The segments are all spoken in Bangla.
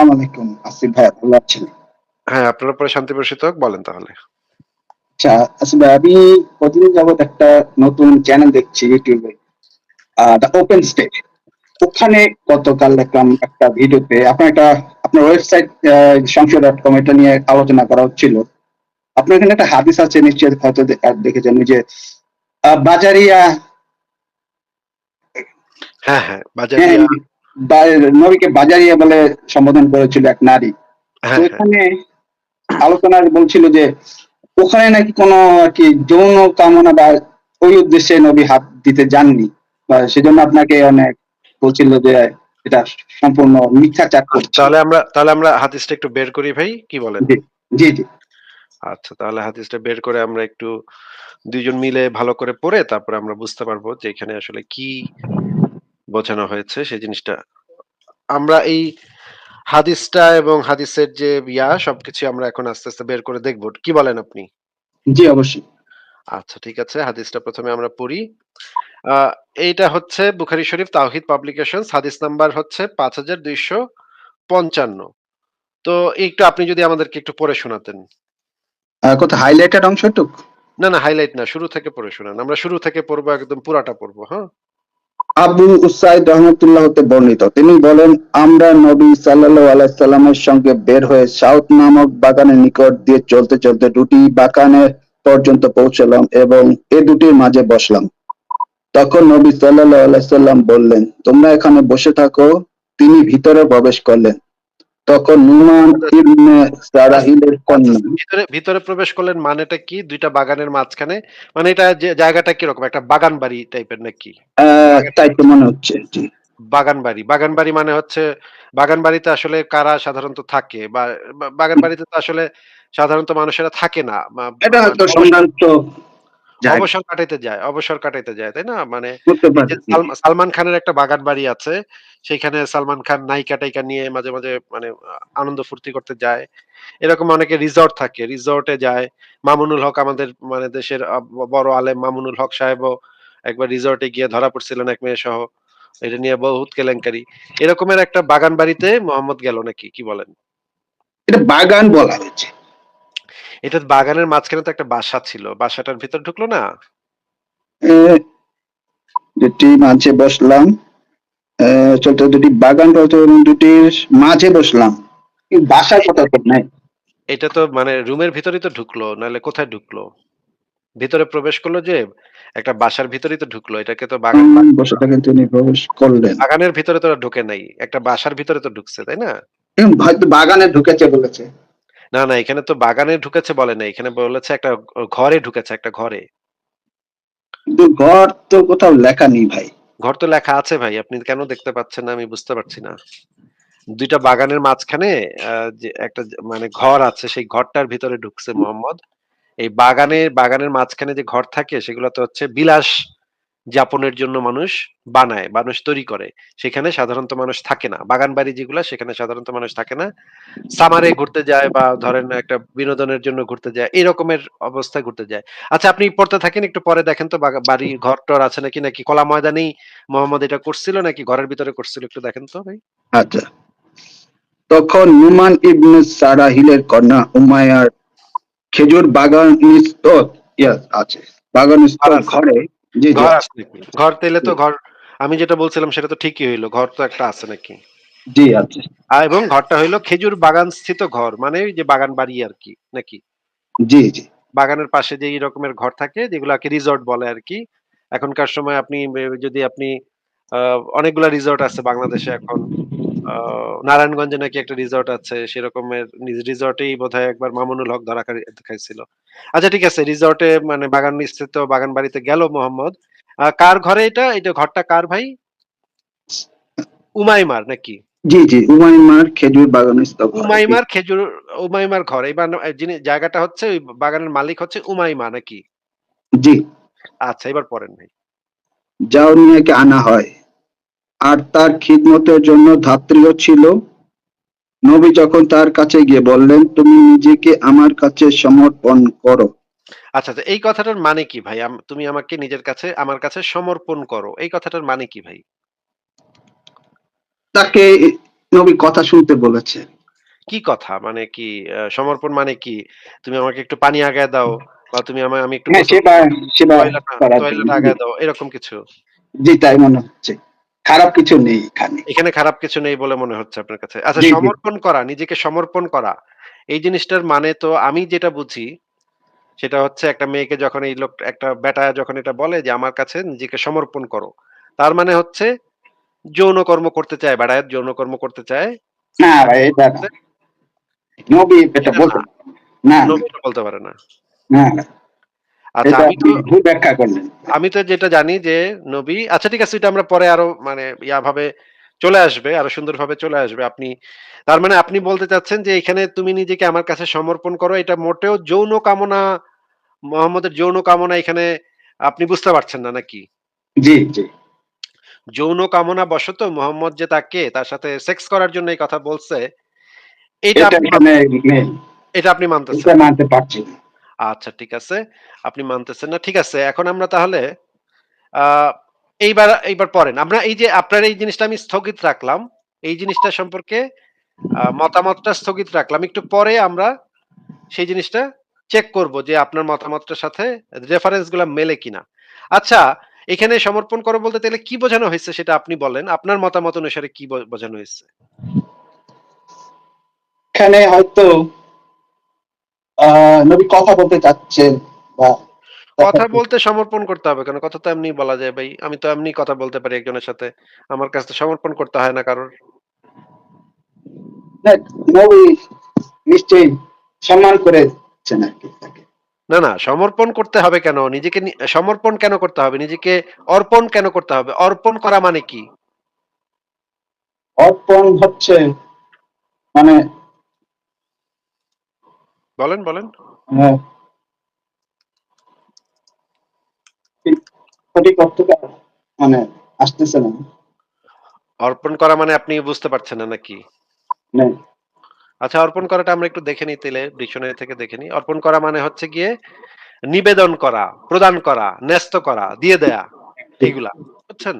আসসালামু আলাইকুম আসিফ ভাই ভালো আছেন হ্যাঁ, আপনার উপরে শান্তি বর্ষিত হোক। বলেন তাহলে। আচ্ছা আসিফ ভাই আমি কতদিন যাবত একটা নতুন চ্যানেল দেখছি ইউটিউবে দ্য ওপেন স্টেজ ওখানে গতকাল দেখলাম একটা ভিডিওতে আপনার একটা আপনার ওয়েবসাইট সংশয় ডট কম এটা নিয়ে আলোচনা করা হচ্ছিল আপনার এখানে একটা হাদিস আছে নিশ্চয়ই হয়তো দেখেছেন যে বাজারিয়া হ্যাঁ, হ্যাঁ, হ্যাঁ, বাজারিয়া বা- নবীকে বাজারিয়া বলে সম্বোধন করেছিল এক নারী হ্যাঁ, হ্যাঁ। এখানে আলোচনার বলছিল যে ওখানে নাকি কোনো আর কি যৌন কামনা বা ওই উদ্দেশ্যে নবী হাত দিতে যাননি বা সেজন্য আপনাকে অনেক বলছিল যে এটা সম্পূর্ণ মিথ্যাচার করছে তাহলে আমরা তাহলে আমরা হাদিসটা একটু বের করি ভাই। কি বলেন? জি জি আচ্ছা, তাহলে হাদিসটা বের করে আমরা একটু ২ জন মিলে ভালো করে পড়ে তারপরে আমরা বুঝতে পারব যে এখানে আসলে কি বোঝানো হয়েছে সেই জিনিসটা। আমরা এই হাদিসটা এবং হাদিসের যে ইয়া সবকিছু আমরা এখন আস্তে, আস্তে বের করে দেখব। কি বলেন আপনি? জি অবশ্যই আচ্ছা ঠিক আছে। হাদিসটা ১ম এ আমরা পড়ি। এইটা হচ্ছে বুখারী শরীফ তাওহীদ পাবলিকেশনস হাদিস নাম্বার হচ্ছে ৫২৫৫। তো একটু আপনি যদি আমাদেরকে একটু পড়ে শোনাতেন। কত হাইলাইটেড অংশটুক না, না হাইলাইট না। শুরু থেকে পড়ে শোনান। আমরা শুরু থেকে পড়ব একদম পুরাটা পড়ব, হ্যাঁ? আবু উসাইদ রহমতুল্লাহ হতে বর্ণিত। তিনি বলেন, আমরা নবী সাল্লাহ আলাইসাল্লামের সঙ্গে বের হয়ে সাউথ নামক বাগানের নিকট দিয়ে চলতে চলতে দুটি বাগানের পর্যন্ত পৌঁছলাম এবং এ দুটির মাঝে বসলাম। তখন নবী সাল্লাহ আলাইসাল্লাম বললেন, তোমরা এখানে বসে থাকো। তিনি ভিতরে প্রবেশ করলেন। তখন নুমান ইবনে সারাহিলের কন্যা ভিতরে ভিতরে প্রবেশ করলেন মানেটা কি? ২ টা বাগানের মাঝখানে মানে এটা যে জায়গাটা কীরকম? একটা বাগান বাড়ি টাইপের নাকি? তাই তো মনে হচ্ছে বাগান বাড়ি। বাগান বাড়ি মানে হচ্ছে বাগান বাড়িতে আসলে কারা সাধারণত থাকে বা বাগান বাড়িতে তো আসলে সাধারণত মানুষেরা থাকে না। এটা হয়তো সম্ভ্রান্ত অবসর কাটাইতে যায়, অবসর কাটাইতে যায়, তাই না? মানে সালমান খানের একটা বাগান বাড়ি আছে। সেইখানে সালমান খান নায়িকা-টাইকা নিয়ে মাঝে, মাঝে মানে আনন্দ ফুর্তি করতে যায়। এরকম অনেকে রিসর্ট থাকে। রিসর্টে যায়। মামুনুল হক আমাদের মানে দেশের বড় আলেম মামুনুল হক সাহেবও একবার রিসর্টে গিয়ে ধরা পড়ছিলেন এক মেয়ে সহ। এটা নিয়ে বহুত কেলেঙ্কারি। এরকমের একটা বাগান বাড়িতে মোহাম্মদ গেল নাকি? কি বলেন? এটা বাগান বলা হয়েছে এটা বাগানের মাঝখানে তো একটা বাসা ছিল। বাসাটার ভিতর ঢুকলো না? দুটি মাঝে বসলাম চলতে দুটি বাগান চলতে এবং দুটির মাঝে বসলাম বাসার কথা তো নাই এটা তো মানে রুমের ভিতরেই তো ঢুকলো। নাহলে কোথায় ঢুকলো? ভিতরে প্রবেশ করল যে একটা বাসার ভিতরেই তো ঢুকলো। এটাকে তো বাগান উম, বসে থাকেন তিনি প্রবেশ করলেন বাগানের ভিতরে তো ঢোকে নাই। একটা বাসার ভিতরে তো ঢুকছে, তাই না? হয়তো বাগানে ঢুকেছে বলেছে না, না এখানে তো বাগানে ঢুকেছে বলে নাই। এখানে বলেছে একটা ঘরে ঢুকেছে একটা ঘরে। কিন্তু ঘর তো কোথাও লেখা নেই ভাই ঘর তো লেখা আছে ভাই। আপনি কেন দেখতে পাচ্ছেন না আমি বুঝতে পারছি না। ২ টা বাগানের মাঝখানে আ যে একটা যে মানে ঘর আছে সেই ঘরটার ভিতরে ঢুকছে মোহাম্মদ। এই বাগানের বাগানের মাঝখানে যে ঘর থাকে সেগুলো তো হচ্ছে বিলাস যাপনের জন্য মানুষ বানায়, মানুষ তৈরি করে। সেখানে সাধারণত মানুষ থাকে না। বাগান বাড়ি যেগুলা সেখানে সাধারণত মানুষ থাকে না। সামারে ঘুরতে যায় বা ধরেন একটা বিনোদনের জন্য ঘুরতে যায়। এরকমের অবস্থায় ঘুরতে যায়। আচ্ছা আপনি পড়তে থাকেন একটু পরে দেখেন তো বাড়ি ঘর-টর আছে নাকি, নাকি কলা ময়দানেই মোহাম্মদ এটা করছিল নাকি ঘরের ভিতরে করছিল একটু দেখেন তো ভাই? আচ্ছা তখন নুমান ইবনে সারাহিলের কন্যা উমায়ার খেজুর বাগান ইয়াস আছে বাগান ঘর। ঘরে জি ঘর আছে নাকি? ঘর তাইলে তো ঘর আমি যেটা বলছিলাম সেটা তো ঠিকই হইল ঘর তো একটা আছে নাকি? জি আছে আ এবং ঘরটা হইল খেজুর বাগান স্থিত ঘর। মানে ওই যে বাগান বাড়ি আর কি নাকি? জি জি বাগানের পাশে যে এই রকমের ঘর থাকে যেগুলাকে রিসোর্ট বলে আর কি এখনকার সময় আপনি যদি আপনি অনেকগুলা রিসোর্ট আছে বাংলাদেশে এখন। নারায়ণগঞ্জে নাকি একটা রিসোর্ট আছে। সেরকমের রিসোর্টেই বোধহয় একবার মামুনুল হক ধরা খাইছিল। আচ্ছা ঠিক আছে রিসোর্টে মানে বাগান স্থিত বাগান বাড়িতে গেল মোহাম্মদ। কার ঘরে এটা? এটা ঘরটা কার ভাই? উমাইমার নাকি? জি জি উমাইমার খেজুর বাগান উমাইমার খেজুর উমাইমার ঘর। এই যিনি জায়গাটা হচ্ছে ওই বাগানের মালিক হচ্ছে উমাইমা নাকি? জি আচ্ছা এবার পড়েন ভাই। যাও নিয়েকে আনা হয় আর তার খিদমতের জন্য ধাত্রীও ছিল নবী যখন তার কাছে গিয়ে বললেন তুমি নিজেকে আমার কাছে সমর্পণ করো আচ্ছা, আচ্ছা এই কথাটার মানে কি ভাই? তুমি আমাকে নিজের কাছে আমার কাছে সমর্পণ করো। এই কথাটার মানে কি ভাই? তাকে নবী কথা শুনতে বলেছে কি কথা? মানে কি সমর্পণ মানে কি? তুমি আমাকে একটু পানি আগায় দাও বা তুমি আমায় আমি একটু হ্যাঁ আগায় দাও এরকম কিছু? জি তাই মনে হচ্ছে খারাপ কিছু নেই এখানে এখানে খারাপ কিছু নেই বলে মনে হচ্ছে আপনার কাছে। আচ্ছা সমর্পণ করা, নিজেকে সমর্পণ করা। এই জিনিসটার মানে তো আমি যেটা বুঝি সেটা হচ্ছে একটা মেয়েকে যখন এই লোক একটা বেটা যখন এটা বলে যে আমার কাছে নিজেকে সমর্পণ করো। তার মানে হচ্ছে যৌন কর্ম করতে চায় বেড়ায় যৌন কর্ম করতে চায়। না ভাই এটা নবী এটা বলতে না, না না নবী বলতে পারে না। না ব্যাখ্যা করলেন। আমি তো যেটা জানি যে নবী আচ্ছা ঠিক আছে এটা আমরা পরে আরও মানে ইয়া ভাবে চলে আসবে, আরও সুন্দরভাবে চলে আসবে। আপনি তার মানে আপনি বলতে চাচ্ছেন যে এখানে তুমি নিজেকে আমার কাছে সমর্পণ করো এটা মোটেও যৌন কামনা মোহাম্মদের যৌন কামনা এখানে আপনি বুঝতে পারছেন না নাকি? জি জি। যৌন কামনা বশত মোহাম্মদ যে তাকে তার সাথে সেক্স করার জন্য এই কথা বলছে, এটা এটা আপনি মানতেছেন। মানতে পারছি না। আচ্ছা ঠিক আছে। আপনি মানতেছেন না। ঠিক আছে। এখন আমরা তাহলে এইবার এইবার পড়েন। আমরা এই যে আপনার এই জিনিসটা আমি স্থগিত রাখলাম। এই জিনিসটা সম্পর্কে মতামতটা স্থগিত রাখলাম। একটু পরে আমরা সেই জিনিসটা চেক করব যে আপনার মতামতটার সাথে রেফারেন্সগুলা মেলে কিনা। আচ্ছা, এখানে সমর্পণ করো বলতে তাহলে কি বোঝানো হয়েছে সেটা আপনি বলেন। আপনার মতামত অনুসারে কি বোঝানো হয়েছে এখানে হয়তো নবী কথা বলতে চাচ্ছেন বা কথা বলতে সমর্পণ করতে হবে কেন? কথা তো এমনিই বলা যায় ভাই। আমি তো এমনি কথা বলতে পারি একজনের সাথে। আমার কাছে তো সমর্পণ করতে হয় না কারোর। না, নবী নিশ্চয়ই সম্মান করেছেন আর কি তাকে না, না সমর্পণ করতে হবে কেন? নিজেকে সমর্পণ কেন করতে হবে? নিজেকে অর্পণ কেন করতে হবে? অর্পণ করা মানে কি? অর্পণ হচ্ছে মানে বলেন, বলেন। সঠিক অর্থটা মানে আসতেছে না অর্পণ করা মানে আপনি বুঝতে পারছেন না নাকি? আচ্ছা অর্পণ করাটা আমরা একটু দেখে নিই ডিকশনারি থেকে দেখে নিই। অর্পণ করা মানে হচ্ছে গিয়ে নিবেদন করা, প্রদান করা, ন্যস্ত করা, দিয়ে দেয়া এগুলা। বুঝছেন?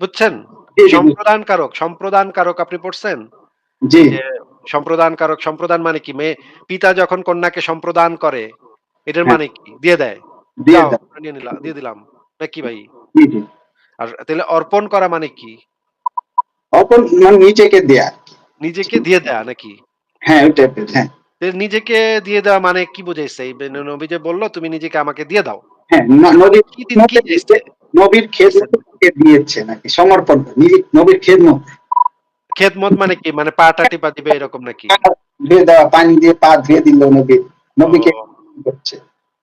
বুঝছেন? সম্প্রদান কারক, সম্প্রদান কারক আপনি পড়ছেন? জি সম্প্রদান কারক, সম্প্রদান মানে কি? মেয়ে পিতা যখন কন্যাকে সম্প্রদান করে, এটার। মানে কি? দিয়ে দেয়। দিয়ে দিলাম। নাকি ভাই? আর তাহলে অর্পণ করা মানে কি? অর্পণ মানে নিজেকে দেয়া নিজেকে দিয়ে দেয়া নাকি? হ্যাঁ হ্যাঁ নিজেকে দিয়ে দেওয়া মানে কি বুঝাইছে? নবী যে বলল তুমি নিজেকে আমাকে দিয়ে দাও। হ্যাঁ নবীর কি দি কি নবীর খেদমতকে দিয়েছে নাকি সমর্পণ নবীর খেদমত খেদমত মানে কি? মানে পা-টা টিপা দিবে এরকম নাকি? ধুয়ে দেওয়া পানি দিয়ে পা ধুয়ে দিল নবী নবীকে। করছে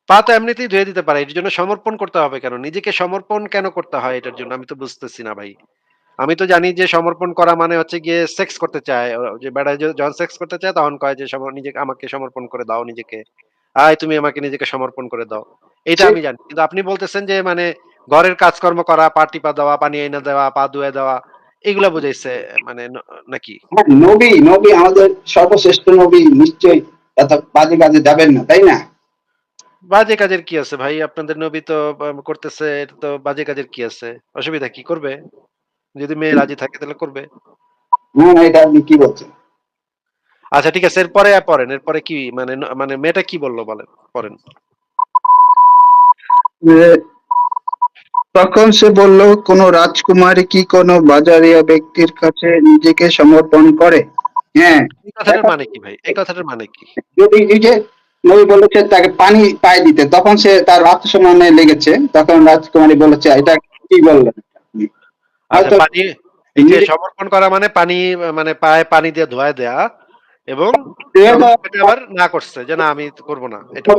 পা তো এমনিতেই ধুয়ে দিতে পারে। এর জন্য সমর্পণ করতে হবে কেন? নিজেকে সমর্পণ কেন করতে হয় এটার জন্য? আমি তো বুঝতেছি না ভাই। আমি তো জানি যে সমর্পণ করা মানে হচ্ছে গিয়ে সেক্স করতে চায়। যে বেড়ায় য যখন সেক্স করতে চায় তখন কয় যে নিজেকে আমাকে সমর্পণ করে দাও নিজেকে। আয় তুমি আমাকে নিজেকে সমর্পণ করে দাও। এটা আমি জানি। কিন্তু আপনি বলতেছেন যে মানে ঘরের কাজকর্ম করা, পা টিপা দেওয়া, পানি এনে দেওয়া, পা ধুয়ে দেওয়া এগুলা বুঝাইছে মানে নাকি? হ্যাঁ, নবী নবী আমাদের সর্বশ্রেষ্ঠ নবী নিশ্চয়ই এত বাজে কাজে যাবেন না তাই না বাজে কাজের কি আছে ভাই? আপনাদের নবী তো করতেছে এটা তো বাজে কাজের কি আছে? অসুবিধা কি? করবে। যদি মেয়ে রাজি থাকে তাহলে করবে। না না এটা আপনি কি বলছেন আচ্ছা ঠিক আছে এরপরে পড়েন। এরপরে কি মানে মানে মেয়েটা কি বলল বলেন? পড়েন। তখন সে বলল কোন রাজকুমারী কি কোন বাজারিয়া ব্যক্তির কাছে নিজেকে সমর্পণ করে হ্যাঁ এই কথাটার মানে কি ভাই? এই কথাটার মানে কি? যদি এই যে নবী বলেছে তাকে পানি পায়ে দিতে তখন সে তার আত্মসম্মানে লেগেছে তখন রাজকুমারী বলেছে এটা কি বললেন? আচ্ছা পানি এই যে সমর্পণ করা মানে পানি মানে পায়ে পানি দিয়ে ধোয়া দেয়া এবং আবার না করছে যে না আমি করব না। এটা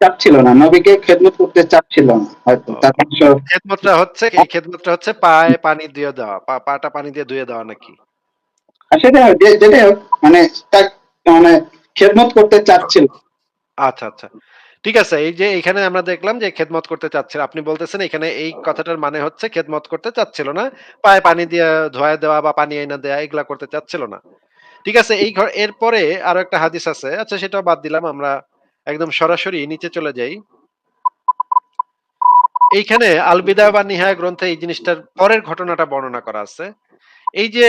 চাচ্ছিল না নবীকে খেদমত করতে চাচ্ছিল না হয়তো খেদমতটা হচ্ছে এই খেদমতটা হচ্ছে পায়ে পানি দিয়ে দেওয়া। পাটা পানি দিয়ে ধুয়ে দেওয়া নাকি? সেটা যে- যেটাই হোক, মানে মানে খেদমত করতে চাচ্ছিল আচ্ছা, আচ্ছা। ঠিক আছে। এই যে এখানে আমরা দেখলাম যে খেদমত করতে চাচ্ছিল। আপনি বলতেছেন এখানে এই কথাটার মানে হচ্ছে খেদমত করতে চাচ্ছিল না। পায়ে পানি দিয়ে ধোয়া দেওয়া বা পানি এনে দেওয়া এগুলা করতে চাচ্ছিল না। ঠিক আছে, এই ঘ এরপরে আরও একটা হাদিস আছে। আচ্ছা সেটাও বাদ দিলাম। আমরা একদম সরাসরি নিচে চলে যাই। এইখানে আল বিদায়া ওয়ান নিহায়া গ্রন্থে এই জিনিসটার পরের ঘটনাটা বর্ণনা করা আছে। এই যে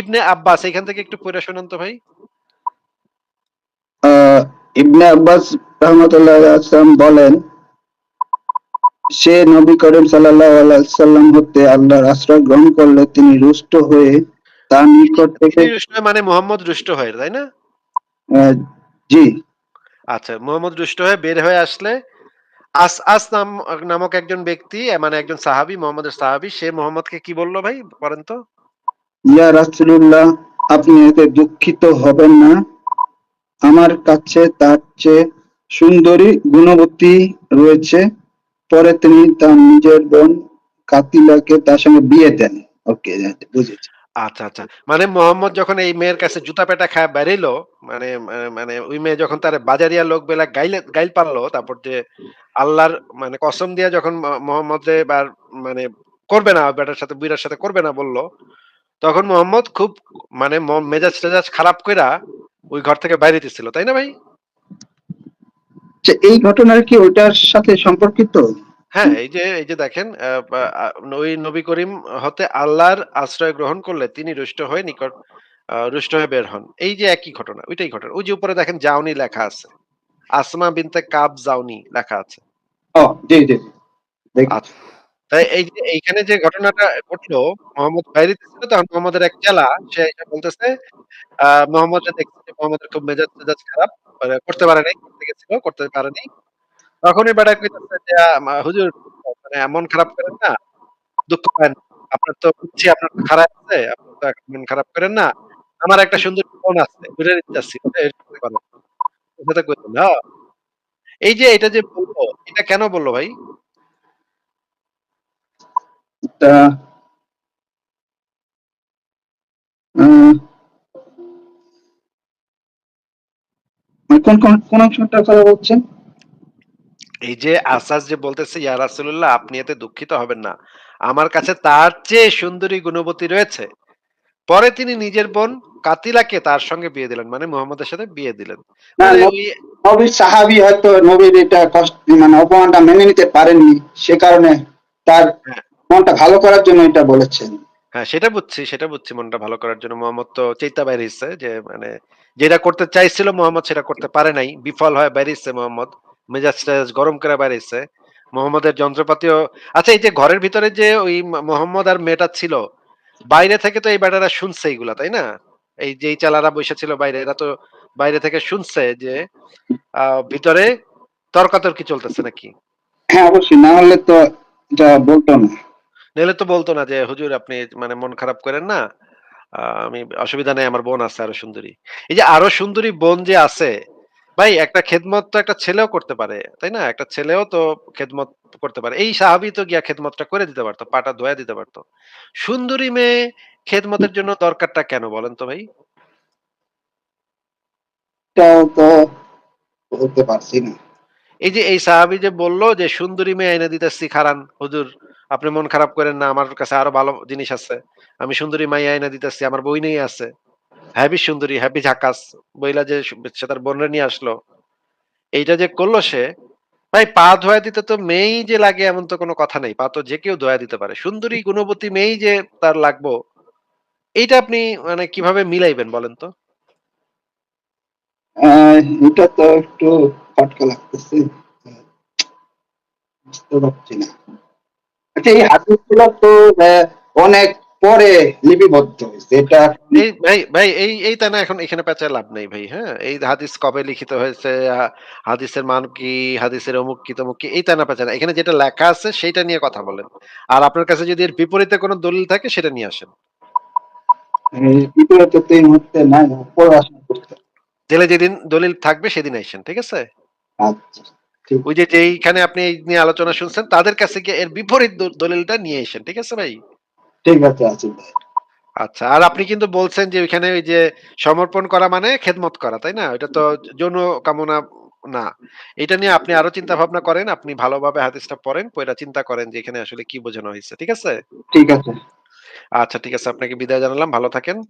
ইবনে আব্বাস, এখান থেকে একটু পইড়া শোনান তো ভাই। ইবনে আব্বাস রাহমাতুল্লাহ বলেন, সে নবী করিম আলাইহি সাল্লাম হতে আল্লাহর আশ্রয় গ্রহণ করলে তিনি রুষ্ট হয়ে তার নিকট থেকে মানে মোহাম্মদ রুষ্ট হয়ে, তাই না? জি। আচ্ছা, মোহাম্মদ রুষ্ট হয়ে বের হয়ে আসলে আসআস নাম নামক একজন ব্যক্তি মানে একজন সাহাবী মোহাম্মদের সাহাবী সে মোহাম্মদকে কি বলল ভাই পড়েন তো? ইয়া রাসূলুল্লাহ আপনি এতে দুঃখিত হবেন না। আমার কাছে তার চেয়ে সুন্দরী গুণবতী রয়েছে। পরে তিনি তার নিজের বোন কাতিলাকে তার সঙ্গে বিয়ে দেন। ওকে বুঝেছি। আচ্ছা, আচ্ছা। মানে মোহাম্মদ যখন এই মেয়ের কাছে জুতা পেটা খায়া বেরাইলো মানে মানে ওই মেয়ে যখন তারে বাজারিয়া লোক বেলা গাইলে গাইল পারল তারপর যে আল্লাহর মানে কসম দিয়া যখন ম মোহাম্মদরে বার মানে করবে না বেটার সাথে বুইড়ার সাথে করবে না বলল, তখন মোহাম্মদ খুব মানে ম মেজাজ-টেজাজ খারাপ কইরা ওই ঘর থেকে বাইরে হইতেছিল। তাই না ভাই? এই ঘটনার কি ওইটার সাথে সম্পর্কিত? হ্যাঁ, এই যে এই যে দেখেন ওই নবী করিম হতে আল্লাহর আশ্রয় গ্রহণ করলে তিনি রুষ্ট হয়ে নিকট রুষ্ট হয়ে বের হন। এই যে একই ঘটনা, ওইটাই ঘটনা। ওই যে উপরে দেখেন জাওনি লেখা আছে। আসমা বিনতে কাব জাওনি লেখা আছে। ও জি, জি। দেখি। আচ্ছা। তাই এই যে এইখানে যে ঘটনাটা ঘটলো মোহাম্মদ বাইরে ছিল তখন মোহাম্মদের এক চেলা সে এসে বলতেছে আ মোহাম্মদরে দেখছে যে মোহাম্মদের খুব মেজাজ-টেজাজ খারাপ। মানে করতে পারে নাই, করতে গেছিল, করতে পারেনি। তখনই বেটা কইতেছে যে হুজুর মানে মন খারাপ করেন না। দুঃখ পায়েন না। আপনার তো বুঝছি আপনার খারাপ আছে। আপনি তো মন খারাপ করেন না। আমার একটা সুন্দর বোন আছে। সাথে করেন। ওর সাথে কইতেন, হ্যাঁ? এই যে এটা যে বলল, এটা কেন বলল ভাই? এটা কোন, কোন, কোন কথা বলছেন? এই যে আসাস যে বলতেছে, "ইয়া রাসূলুল্লাহ আপনি এতে দুঃখিত হবেন না। আমার কাছে তার চেয়ে সুন্দরী গুণবতী রয়েছে।" পরে তিনি নিজের বোন কাতিলাকে তার সঙ্গে বিয়ে দিলেন। মানে মুহাম্মদের সাথে বিয়ে দিলেন। মানে নবীর সাহাবী হয়তো নবীর এটা কষ্ট মানে অপমানটা মেনে নিতে পারেননি। সে কারণে তার হ্যাঁ। মনটা ভালো করার জন্য এটা বলেছেন। হ্যাঁ, সেটা বুঝছি, সেটা বুঝছি মনটা ভালো করার জন্য মোহাম্মদ তো চেইত্তা বাইর যে মানে যেটা করতে চাইছিল মোহাম্মদ সেটা করতে পারে নাই। বিফল হয়ে বাইর হইছে মেজাজ-টেজাজ গরম করে বাইর মোহাম্মদের যন্ত্রপাতিও আচ্ছা এই যে ঘরের ভিতরে যে ওই মোহাম্মদ আর মেয়েটা ছিল, বাইরে থেকে তো এই বেটারা শুনছে এইগুলা, তাই না? এই যে চেলারা বইসা ছিল বাইরে এরা তো বাইরে থেকে শুনছে যে ভিতরে তর্কাতর্কি চলতেছে নাকি? হ্যাঁ, অবশ্যই। না হলে তো এটা বলতো না। নইলে তো বলতো না যে, "হুজুর আপনি মানে মন খারাপ করেন না। আমি অসুবিধা নাই আমার বোন আছে আরও সুন্দরী।" এই যে আরও সুন্দরী বোন যে আছে, ভাই একটা খেদমত তো একটা ছেলেও করতে পারে, তাই না? একটা ছেলেও তো খেদমত করতে পারে। এই সাহাবী তো গিয়া খেদমতটা করে দিতে পারত। পাটা ধোয়া দিতে পারত। সুন্দরী মেয়ে খেদমতের জন্য দরকারটা কেন বলেন তো ভাই? তো বলতে পারছি না। এই যে এই সাহাবী যে বলল যে, "সুন্দরী মেয়ে এনে দিতেছি খাড়ান হুজুর। আপনি মন খারাপ করেন না। আমার কাছে আরও ভালো জিনিস আছে। আমি সুন্দরী মাইয়া এনে দিতেছি। আমার বইনেই আছে। হেবি সুন্দরী, হেবি ঝাকাস।" বইলা যে সে তার বোনরে নিয়ে আসলো। এইটা যে করল সে, ভাই পা ধোয়া দিতে তো মেয়েই যে লাগে এমন তো কোনো কথা নেই। পা তো যে কেউ ধোয়া দিতে পারে। সুন্দরী গুণবতী মেয়েই যে তার লাগবো, এইটা আপনি মানে কীভাবে মিলাইবেন বলেন তো? এটা তো একটু খটকা লাগতেছে। বুঝতে পারছি না। আচ্ছা এই হাদিসগুলো তো অনেক পরে লিপিবদ্ধ হইছে। এটা ভাই, ভাই এই এইটা না এখন এখানে পেঁচায় লাভ নেই ভাই, হ্যাঁ? এই হাদিস কবে লিখিত হয়েছে, হাদিসের মান কি, হাদিসের অমুক কি তমুক কি, এইটা না পেঁচান। এখানে যেটা লেখা আছে সেইটা নিয়ে কথা বলেন। আর আপনার কাছে যদি এর বিপরীতে কোনো দলিল থাকে সেটা নিয়ে আসেন। বিপরীতে তো এই মুহূর্তে নাই। পড়াশোনা করতে। জেলে যেদিন দলিল থাকবে সেদিন আইসেন। ঠিক আছে? আচ্ছা। ওই যে যেইখানে আপনি এই নিয়ে আলোচনা শুনছেন তাদের কাছে গিয়ে এর বিপরীত দলিলটা নিয়ে আইসেন। ঠিক আছে ভাই? ঠিক আছে আসিফ ভাই। আচ্ছা। আর আপনি কিন্তু বলছেন যে ওইখানে ওই যে সমর্পণ করা মানে খেদমত করা, তাই না? ওইটা তো যৌন কামনা না। এটা নিয়ে আপনি আরও চিন্তা ভাবনা করেন। আপনি ভালোভাবে হাদিসটা পড়েন, পয়লা চিন্তা করেন যে এখানে আসলে কি বোঝানো হয়েছে ঠিক আছে? ঠিক আছে। আচ্ছা ঠিক আছে। আপনাকে বিদায় জানালাম। ভালো থাকেন।